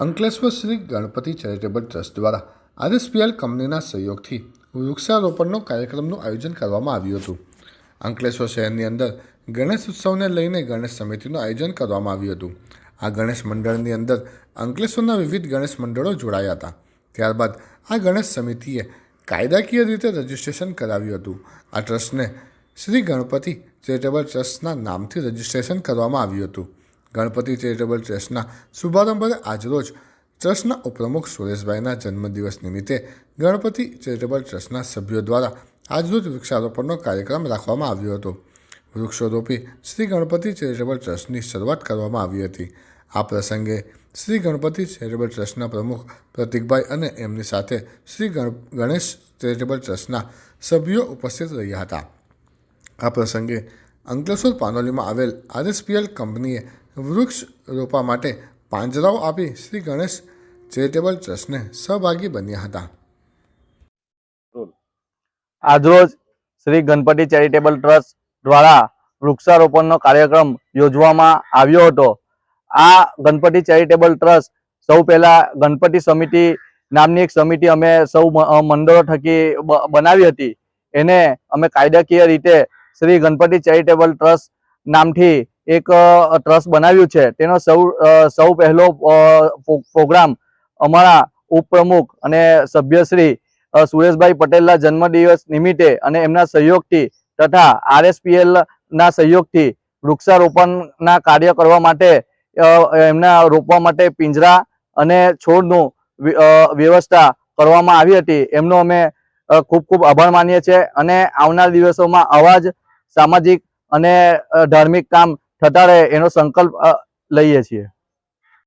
Ankleshwar Shri Ganpati charitable trust દ્વારા RSPL કંપનીના સહયોગથી વૃક્ષારોપણનો કાર્યક્રમનું આયોજન કરવામાં આવ્યું હતું. અંકલેશ્વર શહેરની અંદર ગણેશ ઉત્સવને લઈને ગણેશ સમિતિનું આયોજન કરવામાં આવ્યું હતું. આ ગણેશ મંડળની અંદર અંકલેશ્વરના વિવિધ ગણેશ મંડળો જોડાયા હતા. ત્યારબાદ આ ગણેશ સમિતિએ કાયદાકીય રીતે રજીસ્ટ્રેશન કરાવ્યું હતું. આ ટ્રસ્ટને શ્રી ગણપતિ ચેરિટેબલ ટ્રસ્ટના નામથી રજિસ્ટ્રેશન કરવામાં આવ્યું હતું. ગણપતિ ચેરિટેબલ ટ્રસ્ટના શુભારંભે આજરોજ ટ્રસ્ટના ઉપપ્રમુખ સુરેશભાઈના જન્મદિવસ નિમિત્તે ગણપતિ ચેરિટેબલ ટ્રસ્ટના સભ્યો દ્વારા આજરોજ વૃક્ષારોપણનો કાર્યક્રમ રાખવામાં આવ્યો હતો. વૃક્ષો રોપી શ્રી ગણપતિ ચેરિટેબલ ટ્રસ્ટની શરૂઆત કરવામાં આવી હતી. આ પ્રસંગે શ્રી ગણપતિ ચેરિટેબલ ટ્રસ્ટના પ્રમુખ પ્રતિકભાઈ અને એમની સાથે શ્રી ગણ, ગણેશ ચેરિટેબલ ટ્રસ્ટના સભ્યો ઉપસ્થિત રહ્યા હતા. આ પ્રસંગે અંકલેશ્વર પાનોલીમાં આવેલ આરએસપીએલ કંપનીએ વૃક્ષ રોપા માટે પાંજરાઓ આપી શ્રી ગણેશ ચેરિટેબલ ટ્રસ્ટને સહભાગી બન્યા હતા. આજરોજ શ્રી ગણપતિ ચેરિટેબલ ટ્રસ્ટ દ્વારા વૃક્ષારોપણનો કાર્યક્રમ યોજવામાં આવ્યો હતો. આ ગણપતિ ચેરિટેબલ ટ્રસ્ટ સૌ પહેલા ગણપતિ સમિતિ નામની એક સમિતિ અમે સૌ મંડળો થકી બનાવી હતી. એને અમે કાયદાકીય રીતે શ્રી ગણપતિ ચેરિટેબલ ટ્રસ્ટ નામથી એક ટ્રસ્ટ બનાવ્યું છે. તેનો સૌ સૌ પહેલો પ્રોગ્રામ અમારા ઉપપ્રમુખ અને સભ્યશ્રી સુરેશભાઈ પટેલના જન્મદિવસ નિમિત્તે અને એમના સહયોગથી તથા આરએસપીએલના સહયોગથી વૃક્ષારોપણના કાર્ય કરવા માટે એમના રોપવા માટે પિંજરા અને છોડનું વ્યવસ્થા કરવામાં આવી હતી. એમનો અમે ખૂબ ખૂબ આભાર માનીએ છીએ અને આવનાર દિવસોમાં આવા જ સામાજિક અને ધાર્મિક કામ રહે એનો સંકલ્પ લઈએ છીએ.